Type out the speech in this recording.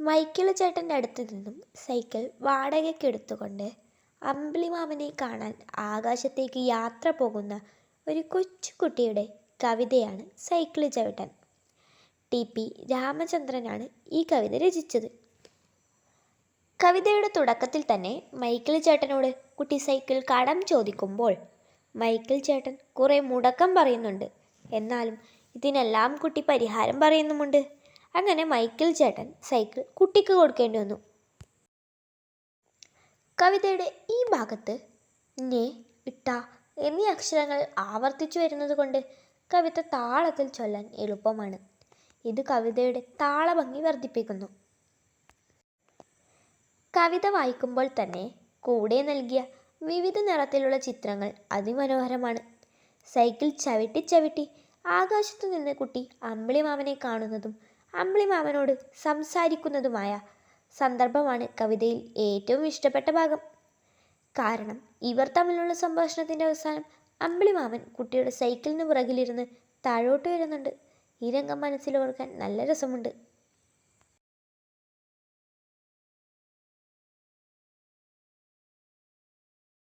Michael ചേട്ടന്റെ അടുത്ത് നിന്നും സൈക്കിൾ വാടകയ്ക്കെടുത്തുകൊണ്ട് അമ്പിളിമാമനെ കാണാൻ ആകാശത്തേക്ക് യാത്ര പോകുന്ന ഒരു കൊച്ചുകുട്ടിയുടെ കവിതയാണ് സൈക്കിൾ ചവിട്ടൻ ടി പി രാമചന്ദ്രനാണ് ഈ കവിത രചിച്ചത്. കവിതയുടെ തുടക്കത്തിൽ തന്നെ മൈക്കിൾ ചേട്ടനോട് കുട്ടി സൈക്കിൾ കടം ചോദിക്കുമ്പോൾ മൈക്കിൾ ചേട്ടൻ കുറേ മുടക്കം പറയുന്നുണ്ട്. എന്നാലും ഇതിനെല്ലാം കുട്ടി പരിഹാരം പറയുന്നുമുണ്ട് അങ്ങനെ മൈക്കിൾ ചേട്ടൻ സൈക്കിൾ കുട്ടിക്ക് കൊടുക്കേണ്ടി വന്നു. കവിതയുടെ ഈ ഭാഗത്ത് ഞെ ഇട്ട എന്നീ അക്ഷരങ്ങൾ ആവർത്തിച്ചു വരുന്നത് കൊണ്ട് കവിത താളത്തിൽ ചൊല്ലാൻ എളുപ്പമാണ്. ഇത് കവിതയുടെ താളഭംഗി വർദ്ധിപ്പിക്കുന്നു. കവിത വായിക്കുമ്പോൾ തന്നെ കൂടെ നൽകിയ വിവിധ നിറത്തിലുള്ള ചിത്രങ്ങൾ അതിമനോഹരമാണ്. സൈക്കിൾ ചവിട്ടി ചവിട്ടി ആകാശത്തു നിന്ന് കുട്ടി അമ്പിളിമാമനെ കാണുന്നതും അമ്പിളിമാമനോട് സംസാരിക്കുന്നതുമായ സന്ദർഭമാണ് കവിതയിൽ ഏറ്റവും ഇഷ്ടപ്പെട്ട ഭാഗം. കാരണം ഇവർ തമ്മിലുള്ള സംഭാഷണത്തിന്റെ അവസാനം അമ്പിളിമാമൻ കുട്ടിയുടെ സൈക്കിളിന് പുറകിലിരുന്ന് താഴോട്ട് വരുന്നുണ്ട്. ഈ രംഗം മനസ്സിലോർക്കാൻ നല്ല രസമുണ്ട്.